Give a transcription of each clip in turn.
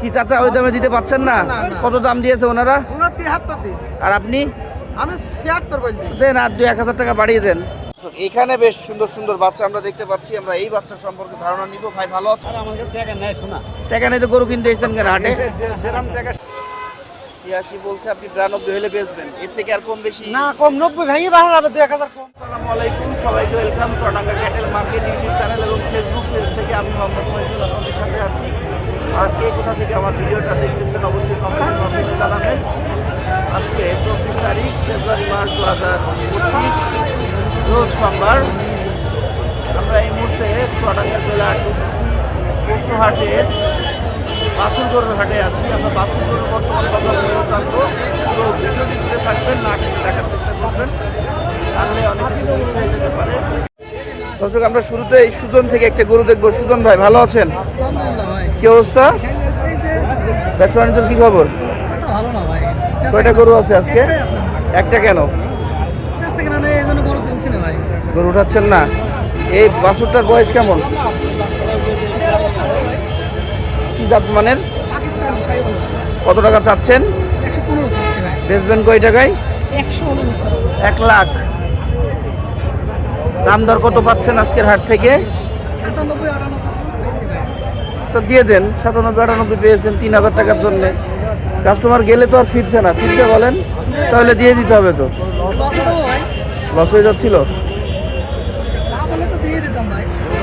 কি চাচা ওই দামে দিতে পাচ্ছেন না। কত দাম দিয়েছে ওনারা? আর আপনি? আমি দেন আর দুই এক হাজার টাকা বাড়িয়ে দেন। এখানে বেশ সুন্দর সুন্দর বাচ্চা আমরা দেখতে পাচ্ছি। আমরা এই বাচ্চা সম্পর্কে ধারণা নিব। ভাই ভালো আছে? টাকা নেই তো গরু কিনতে এসেছেন কেন হাটে? ছিয়াশি বলছে আপনি বিরানব্বই হলে বেচবেন। এর থেকে আর কম বেশি? না কম নব্বই ভেঙে বাড়ানো হবে দু এক হাজার কম। আসসালামু আলাইকুম সবাইকে welcome Chatanga cattle market YouTube channel এবং ফেসবুক পেজ থেকে আমি মোহাম্মদ মহিদুল আপনাদের সাথে আছি। আর কে কোথা থেকে আমার ভিডিওটা দেখতেছেন অবশ্যই কমেন্টের মাধ্যমে জানাবেন। আজকে চব্বিশ তারিখ, ফেব্রুয়ারি মাস দু হাজার পঁচিশ, রোজ সোমবার। আমরা এই মুহূর্তে চটাঙ্গা জেলার পশু হাটের বাছুর গরুর হাটে আছি। আমরা বাছুর গরুর বর্তমান বাজার মূল্য জানব। তো ভিডিওটি ঘুরে থাকবেন, না দেখার চেষ্টা করবেন। তাহলে অনেক কিছু যেতে পারে। দর্শক, আমরা শুরুতে এই সুজন থেকে একটা গরু দেখব। সুজন ভাই, ভালো আছেন? কি অবস্থা? ব্যবসা বাণিজ্যের কি খবর? কয়টা গরু আছে আজকে? একটা কেন? গরু উঠাচ্ছেন না। এই বাছুরটার বয়স কেমন? কি জাত মানের? কত টাকা চাচ্ছেন? বেচবেন কয় টাকায়? এক লাখ। দাম দর কত পাচ্ছেন আজকের হাট থেকে? সাতানব্বই তো দিয়ে দেন, সাতানব্বই, আটানব্বই পেয়েছেন, তিন হাজার টাকার জন্য। কাস্টমার গেলে তো আর ফিরছে না। ফিরছে বলেন, তাহলে দিয়ে দিতে হবে তো। লস হয়ে যাচ্ছিল?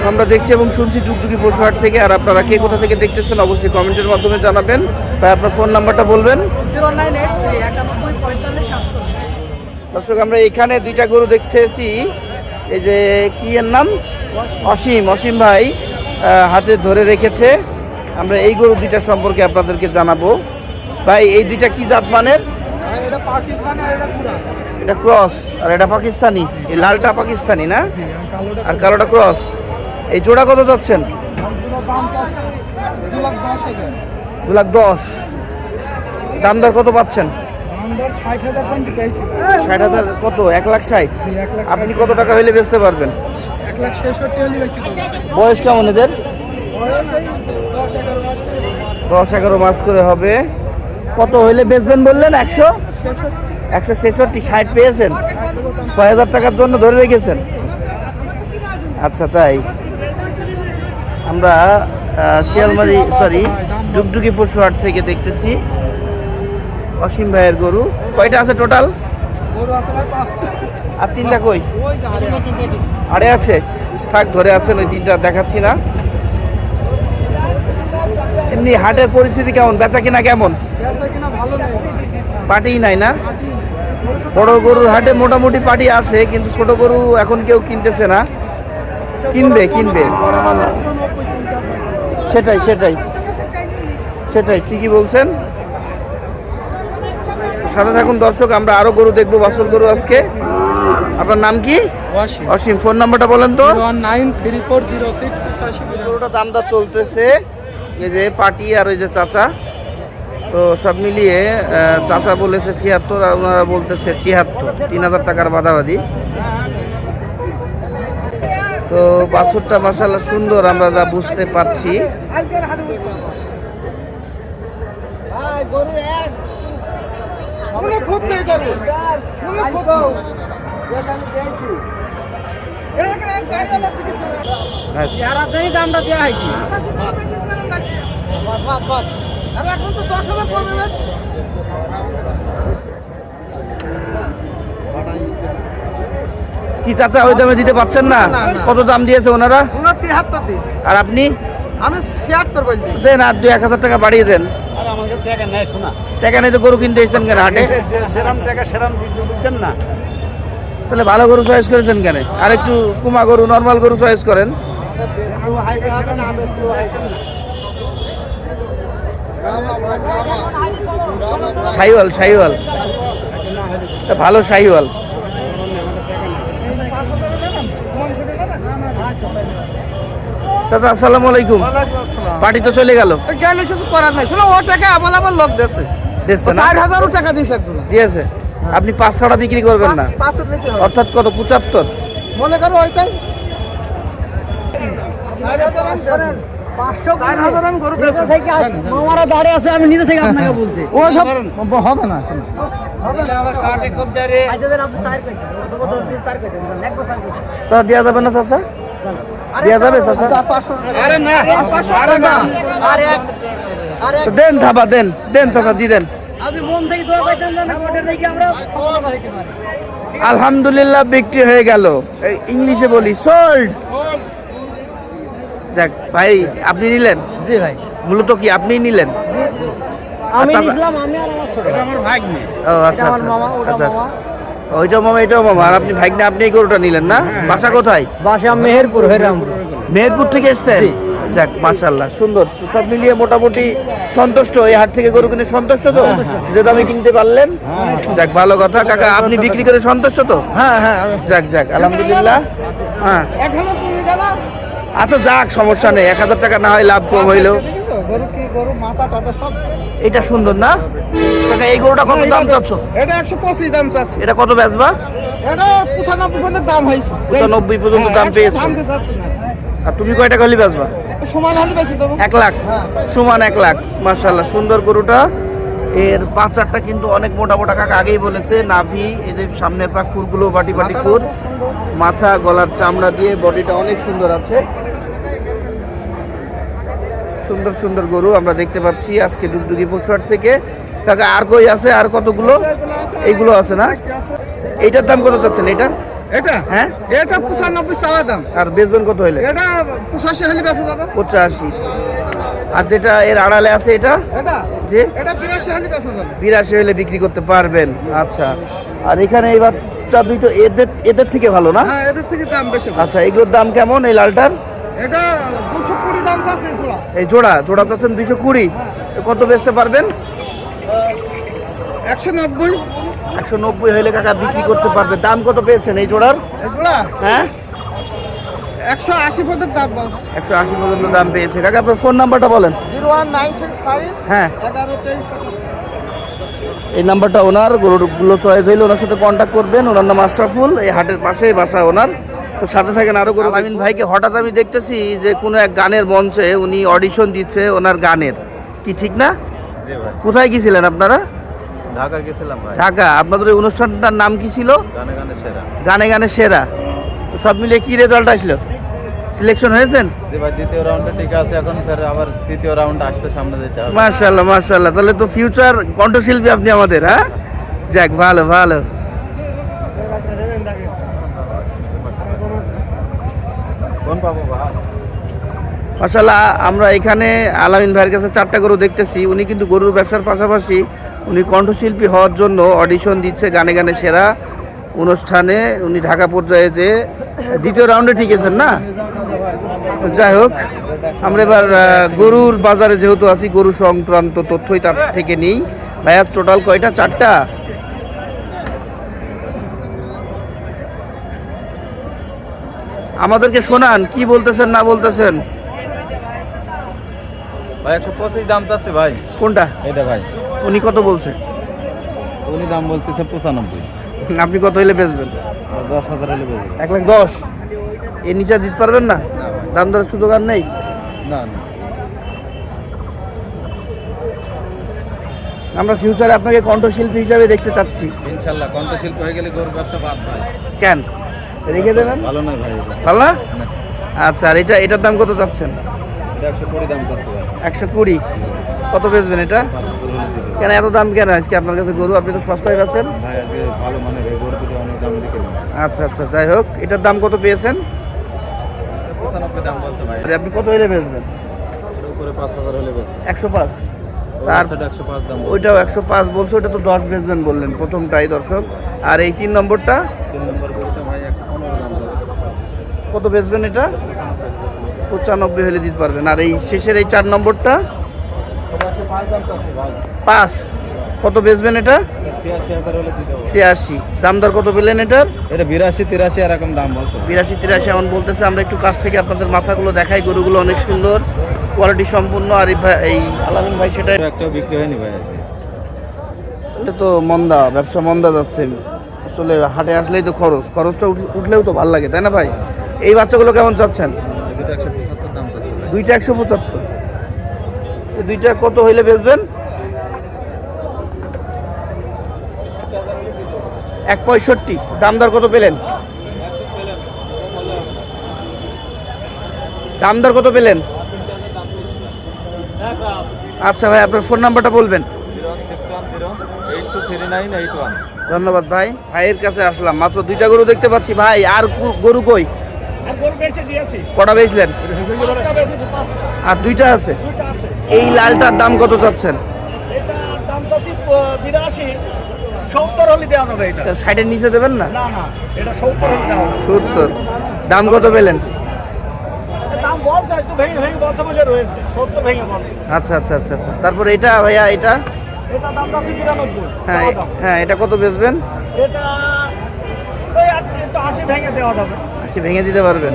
আমরা দেখছি এবং শুনছি টুকটুকি পশু হাট থেকে, আর আপনারা কে কোথা থেকে দেখতেছেন অবশ্যই কমেন্টের মাধ্যমে জানাবেন। তাই আপনার ফোন নাম্বারটা বলবেন? দর্শক, আমরা এখানে দুইটা গরু দেখতেছি এই যে, কি এর নাম? অসীম অসীম ভাই। হাতে ধরে রেখেছে। আমরা এই গরু দুইটা সম্পর্কে আপনাদেরকে জানাব। ভাই এই দুইটা কি জাত মানের? এটা ক্রস। আর এটা পাকিস্তানি। এই লালটা পাকিস্তানি না? আর কালোটা ক্রস। এই জোড়া কত যাচ্ছেন? দু লাখ দশ। দাম দর কত পাচ্ছেন? ষাট হাজার কত? এক লাখ ষাট? আপনি কত টাকা হইলে বেচতে পারবেন? বয়স কেমন এদের? দশ এগারো মাস করে হবে। কত হইলে বেচবেন বললেন? একশো? একশো ছেষট্টি ষাট পেয়েছেন। ছয় হাজার টাকার জন্য ধরে রেখেছেন। আচ্ছা তাই। আমরা শিয়ালমারি সরি ডুগডুগি পশু হাট থেকে দেখতেছি। অসীম ভাইয়ের গরু। কয়টা আছে টোটাল গরু আছে আর তিনটা কই? আরে আছে। থাক, ধরে আছেন, ওই তিনটা দেখাচ্ছি না। এমনি হাটের পরিস্থিতি কেমন? বেচা কিনা কেমন? ভালো নেই না? বড় গরুর হাটে মোটামুটি পাটি আছে, কিন্তু ছোট গরু এখন কেউ কিনতেছে না। কিনবে কিনবে। সেটাই সেটাই। সেটাই, ঠিকই বলছেন। সাথে থাকুন দর্শক, আমরা আরও গরু দেখব বাসর গরু আজকে। আপনার নাম কি? অসীম। ফোন নাম্বারটা বলেন তো। One nine three four zero six পঁচাশি দাম দর চলতেছে। এই যে পাটি আর ওই যে চাচা। তো সব মিলিয়ে চাচা বলেছে ছিয়াত্তর আর ওনারা বলতেছে তিয়াত্তর তিন হাজার টাকার বাদাবাদি। তো বাছুরটা মাসাল্লাহ সুন্দর আমরা যা বুঝতে পারছি। গরু এক। দামটা দেওয়া হয়েছে। এখন তো দশ হাজার কমে গেছে। কি চাচা ওই দামে দিতে পারছেন না। কত দাম দিয়েছে ওনারা? আর আপনি? আমি ছিয়াত্তর বলছি। দেন আর দুই এক হাজার টাকা বাড়িয়ে দেন। আর আমাকে টাকা নেয় শোনা। টাকা নেই তো গরু কিনতে এসেছেন কেন হাটে? যেরাম টাকা সেরাম না? তাহলে ভালো গরু চয়েস করেছেন কেন? আর একটু কুমা গরু নর্মাল গরু চয়েস করেন। সাইওয়াল সাইওয়াল। ভালো সাইওয়াল। চাচা আসসালামু আলাইকুম। পার্টি তো চলে গেল। গেলে কিছু করার নাই? শোনো ও টাকা আবার আবার লোক দিচ্ছে ষাট হাজারও টাকা দিয়েছে দিয়েছে? আপনি পাঁচ ছাড়া বিক্রি করবেন না। অর্থাৎ কত? পঁচাত্তর? মনে করো ওইটাই। আমি নিজে থেকে আপনাকে বলছি। ও সব হবে না। আচ্ছা দেওয়া যাবে না চাচা? দেওয়া যাবে চাচা? আরে না। পাঁচশো আরে না। আর এক আর এক তো দেন থাবা দেন দেন চাচা দি দেন। আপনি মন থেকে দোয়া পাইতেন না গোটে দেখি আমরা সফলতা হইতে পারি আলহামদুলিল্লাহ বিক্রি হয়ে গেল। ইংলিশে বলি সোল্ড যাক ভাই আপনি নিলেন? জি ভাই। মূলত কি আপনি নিলেন? আমি আচ্ছা, নিছিলাম আমি আর আমার ছোট। আমার ভাগ ও আচ্ছা আচ্ছা মামা আচ্ছা মামা। ওইটাও মামা এটাও মামা। আর আপনি ভাইগনা আপনি এই গরুটা নিলেন না? বাসা কোথায়? বাসা মেহেরপুর হরিরামপুর মেহেরপুর থেকে এসছেন। যাক মাশাল্লাহ সুন্দর। সব মিলিয়ে মোটামুটি সন্তুষ্ট। এই হাট থেকে গরু কিনে সন্তুষ্ট তো? যে দামে কিনতে পারলেন? যাক ভালো কথা। কাকা আপনি বিক্রি করে সন্তুষ্ট তো? হ্যাঁ হ্যাঁ। যাক যাক আলহামদুলিল্লাহ। হ্যাঁ। আচ্ছা যাক সমস্যা নেই। এক হাজার টাকা না হয় লাভ কম হইল। টাথা সব। এটা সুন্দর না? কাকা এই গরুটা কত দাম চাচ্ছ? এটা একশো পঁচিশ দাম চাচ্ছি। এটা কত বেচবা? এটা পঁচানব্বই পর্যন্ত দাম হয়েছে। 95 পর্যন্ত দাম হ্যাঁ, পেয়েছ। আর তুমি কয় টাকা হলে বেচবা? এক লাখ। সমান এক লাখ। মার্শাল্লাহ সুন্দর গরুটা। এর বাচ্চাটা কিন্তু অনেক মোটা মোটা কাকা আগেই বলেছে নাভি এদের সামনের পা খুরগুলো বাটি বাটি খুর। মাথা গলার চামড়া দিয়ে বডিটা অনেক সুন্দর আছে। সুন্দর সুন্দর গরু আমরা দেখতে পাচ্ছি আজকে ডুগডুগি পশুহাট থেকে। কাকা আর কই আছে? আর কতগুলো? এইগুলো আছে না? এইটার দাম কত চাচ্ছেন? এটা এটা? হ্যাঁ? এটা পঁচানব্বই চাওয়া দাম। আর বেচবেন কত হইলে? এটা পঁচাশি হলে বেঁচে যাবে। পঁচাশি। আর যেটা এর আড়ালে আছে এটা? এটা? যে? এটা বিরাশি হলে বেঁচে যাবে। বিরাশি হলে বিক্রি করতে পারবেন। আচ্ছা। আর এখানে এই বাচ্চা দুইটো এদের এদের থেকে ভালো না? হ্যাঁ এদের থেকে দাম বেশি আচ্ছা এগুলোর দাম কেমন এই লালটার? এটা দুশো কুড়ি দাম চাচ্ছে তোলা এই জোড়া জোড়া চাচ্ছেন দুইশো কুড়ি। কত বেচতে পারবেন? একশো নব্বই। একশো নব্বই হলে কাকা বিক্রি করতে পারবে। দাম কত পেয়েছেন এই জোড়ার? হ্যাঁ? একশো আশি পর্যন্ত দাম একশো আশি পর্যন্ত দাম পেয়েছে। কাকা আপনার ফোন নাম্বারটা বলেন। Zero one nine six five হ্যাঁ। এগারো তেইশ এই নাম্বারটা ওনার গরুগুলো চয়েস হইলে ওনার সাথে কন্ট্যাক্ট করবেন। ওনার নাম আশরাফুল এই হাটের পাশেই বাসা ওনার। তো সাথে থাকেন আরও গরু। আমিন ভাইকে হঠাৎ আমি দেখতেছি যে কোনো এক গানের মঞ্চে উনি অডিশন দিচ্ছে ওনার গানের। কি ঠিক না? কোথায় গিয়েছিলেন আপনারা? ঢাকা গেছিলাম ভাই। ঢাকা আপনাদের অনুষ্ঠানটার নাম কি ছিল? গানে গানে সেরা। গানে গানে সেরা। তো সব মিলিয়ে কি রেজাল্ট আসলো? সিলেকশন হয়েছেন? জি ভাই দ্বিতীয় রাউন্ডে ঠিক আছে এখন ফের আবার তৃতীয় রাউন্ড আসছে সামনে যেতে হবে। মার্শাল্লাহ মার্শাল্লাহ তাহলে তো ফিউচার কণ্ঠশিল্পী আপনি আমাদের হ্যাঁ? যাক ভালো ভালো। কোন পাবো ভাই? মাসাল্লাহ আমরা এখানে আলামিন ভাইয়ের কাছে চারটা গরু দেখতেছি। উনি কিন্তু গরুর ব্যবসার পাশাপাশি উনি কণ্ঠশিল্পী হওয়ার জন্য অডিশন দিচ্ছে গানে গানে সেরা অনুষ্ঠানে। উনি ঢাকা পর্যায়ে যে দ্বিতীয় রাউন্ডে ঠিকেছেন না? তো যাই হোক আমরা এবার গরুর বাজারে যেহেতু আছি গরু সংক্রান্ত তথ্যই তার থেকে নিই। ভাইয়ার টোটাল কয়টা? চারটা? আমাদেরকে শোনান কি বলতেছেন না বলতেছেন? ভাই একশো পঁচিশ দাম চাচ্ছে ভাই। কোনটা? এটা ভাই। উনি কত বলছে? উনি দাম বলতেছে পঁচানব্বই। আপনি কত হইলে বেচবেন? দশ হাজার হলে বেশি এক লাখ দশ? এর নিচে দিতে পারবেন না? দাম দরের সুযোগ আর নেই? না না। আমরা ফিউচারে আপনাকে কণ্ঠশিল্পী হিসাবে দেখতে চাচ্ছি। ইনশাল্লাহ কণ্ঠশিল্প হয়ে গেলে গরুর ব্যবসা বাদ ভাই। কেন? রেখে দেবেন? ভালো নয় ভাই ভালো না? না, আচ্ছা আর এটা এটার দাম কত চাচ্ছেন? একশো কুড়ি দাম চাচ্ছে ভাই। একশো কুড়ি। কত বেচবেন এটা? কেন এত দাম কেন? আজকে আপনার কাছে গরু আপনি তো সস্তায় দিকে আচ্ছা আচ্ছা যাই হোক এটার দাম কত পেয়েছেন? আপনি কত বেচবেন? হলে বেশি একশো পাঁচ। তার। ওইটাও একশো পাঁচ বলছে ওটা তো দশ বেচবেন বললেন প্রথমটাই দর্শক। আর এই তিন নম্বরটা? কত বেচবেন এটা? পঁচানব্বই হলে দিতে পারবেন। আর এই শেষের এই চার নম্বরটা? পাঁচ। কত বেচবেন এটা? ছিয়াশি। দাম দর কত পেলেন এটার? এটা বিরাশি তিরাশি এরকম দাম বলছে। বিরাশি তিরাশি এমন বলতেছে। আমরা একটু কাছ থেকে আপনাদের মাথাগুলো দেখাই। গরুগুলো অনেক সুন্দর। কোয়ালিটি সম্পূর্ণ। আর এই ভাই- এই আলামিন ভাই সেটা একটাও বিক্রি হয়নি ভাই এটা তো মন্দা ব্যবসা মন্দা যাচ্ছে। আসলে হাটে আসলেই তো খরচ। খরচটা উঠ- উঠলেও তো ভালো লাগে তাই না ভাই? এই বাচ্চাগুলো কেমন চাচ্ছেন? দুইটা একশো পঁচাত্তর দুইটা কত হইলে বেচবেন? এক পঁয়ষট্টি। দাম দর কত পেলেন? দাম দর কত পেলেন? আচ্ছা ভাই, আপনার ফোন নাম্বারটা বলবেন। ধন্যবাদ ভাই। ভাইয়ের কাছে আসলাম, মাত্র দুইটা গরু দেখতে পাচ্ছি। ভাই, আর গরু কই? কটা বেচলেন? আর দুইটা আছে? এই লালটার দাম কত চাচ্ছেন? সত্তর হলে দেওয়া যাবে এটা। সাইডের নিচে দেবেন না? না না এটা সত্তর হলে দেওয়া হবে। সত্তর। দাম কত পেলেন? আচ্ছা আচ্ছা আচ্ছা আচ্ছা। তারপর এটা ভাইয়া এটা? হ্যাঁ হ্যাঁ এটা কত বেচবেন? এটা আশি ভেঙে দেওয়া যাবে। আশি ভেঙে দিতে পারবেন।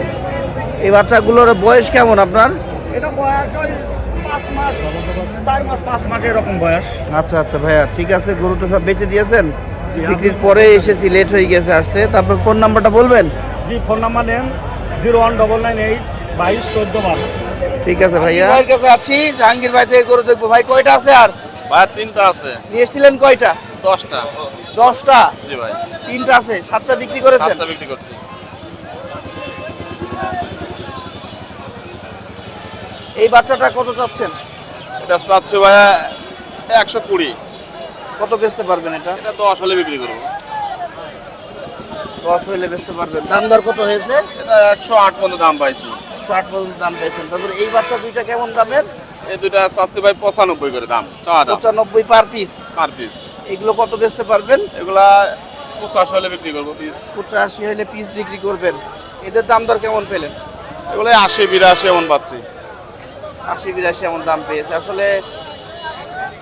এই বাচ্চাগুলোর বয়স কেমন আপনার? এটা বয়স আচ্ছা আচ্ছা ভাইয়া ঠিক আছে গরুটা সব বেচে দিয়েছেন? বিক্রির পরে এসেছি লেট হয়ে গেছে আসতে। তারপর ফোন নাম্বারটা বলবেন? জি ফোন নাম্বার নেন zero one double nine eight বাইশ চোদ্দ বারো। ঠিক আছে ভাইয়া। ভাইয়ের কাছে আছি জাহাঙ্গীর ভাই থেকে গরু দেখব। ভাই কয়টা আছে আর? ভাই তিনটা আছে। নিয়ে এসেছিলেন কয়টা? দশটা। দশটা? জি ভাই। তিনটা আছে সাতটা বিক্রি করেছেন? সাতটা বিক্রি করছি। এই বাচ্চাটা কত চাচ্ছেন? এটা চাচ্ছে ভাইয়া একশো কুড়ি। কত বেচতে পারবেন এটা? এটা দশ হলে বিক্রি করব। দশ হইলে বেচতে পারবেন। দাম দর কত হয়েছে? এটা একশো আট পর্যন্ত দাম পাইছি। ষাট পর্যন্ত দাম পেয়েছেন তারপর এই বাচ্চা দুইটা কেমন দামের? এই দুইটা চাচ্ছে ভাই পঁচানব্বই করে দাম পঁচানব্বই পার পিস পার পিস এগুলো কত বেচতে পারবেন? এগুলা পঁচাশি হলে বিক্রি করব পিস পঁচাশি হলে পিস বিক্রি করবেন। এদের দাম দর কেমন পেলেন? এগুলো আশি বিরাশি এমন পাচ্ছি। আশি বিরাশি এমন দাম পেয়েছে। আসলে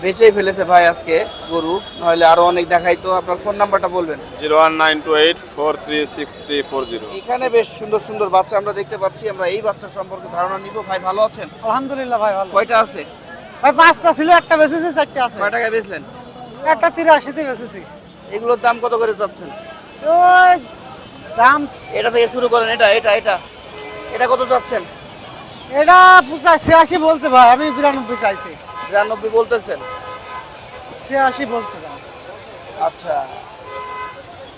বেচেই ফেলেছে ভাই আজকে গরু। নইলে আরও অনেক দেখাইতো আপনার ফোন নাম্বারটা বলবেন। Zero one nine two eight four three six three four zero. এখানে বেশ সুন্দর সুন্দর বাচ্চা আমরা দেখতে পাচ্ছি। আমরা এই বাচ্চা সম্পর্কে ধারণা নিব। ভাই ভালো আছেন? আলহামদুলিল্লাহ ভাই ভালো। কয়টা আছে? ভাই পাঁচটা ছিল একটা বেঁচেছি চারটে আছে। কয় টাকায় বেচলেন? একটা তিরাশিতে বেঁচেছি। এগুলোর দাম কত করে চাচ্ছেন ওই দাম এটা থেকে শুরু করেন এটা এটা এটা। এটা কত চাচ্ছেন এটা ছিয়াশি বলছে ভাই আমি বিরানব্বই চাইছি। বিরানব্বই বলতেছেন? ছিয়াশি বলছে আচ্ছা।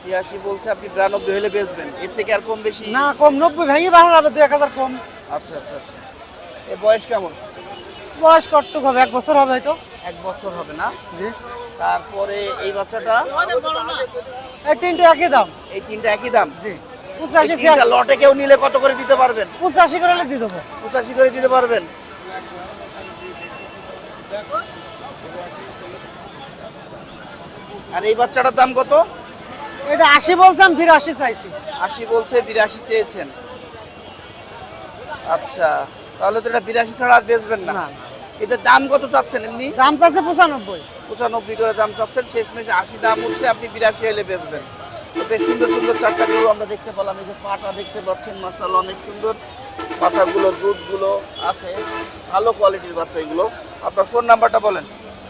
ছিয়াশি বলছে আপনি বিরানব্বই হলে বেচবেন। এর থেকে আর কম বেশি? না কম নব্বই ভেঙে ভালো হবে দু এক হাজার কম। আচ্ছা আচ্ছা আচ্ছা। এর বয়স কেমন? বয়স কটটুক হবে? এক বছর হবে হয়তো। এক বছর হবে না? জি। তারপরে এই বাচ্চাটা? এই তিনটে একই দাম। এই তিনটা একই দাম? জি। পঁচাশি তিনটা লটে কেউ নিলে কত করে দিতে পারবেন? পঁচাশি করে দিয়ে দেবো। পঁচাশি করে দিতে পারবেন? আর এই বাচ্চাটার দাম কত? এটা আশি বলছে বিরাশি চাইছি। আশি বলছে বিরাশি চেয়েছেন। আচ্ছা তাহলে তো এটা বিরাশি ছাড়া আর বেচবেন না। দাম কত চাচ্ছেন এমনি? দাম চাচ্ছে পঁচানব্বই। পঁচানব্বই করে দাম চাচ্ছেন শেষ মেশে আশি দাম উঠছে আপনি বিরাশি এলে বেচবেন। বেশ সুন্দর সুন্দর চারটা গরু আমরা দেখতে পেলাম। এই যে পাটা দেখতে পাচ্ছেন মাসাল অনেক সুন্দর। পাতাগুলো জুটগুলো আছে। ভালো কোয়ালিটির বাচ্চা এগুলো। আপনার ফোন নাম্বারটা বলেন।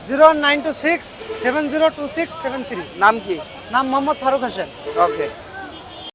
Zero nine two six seven zero two six seven three. নাম কি? নাম মোহাম্মদ ফারুক হোসেন। ওকে।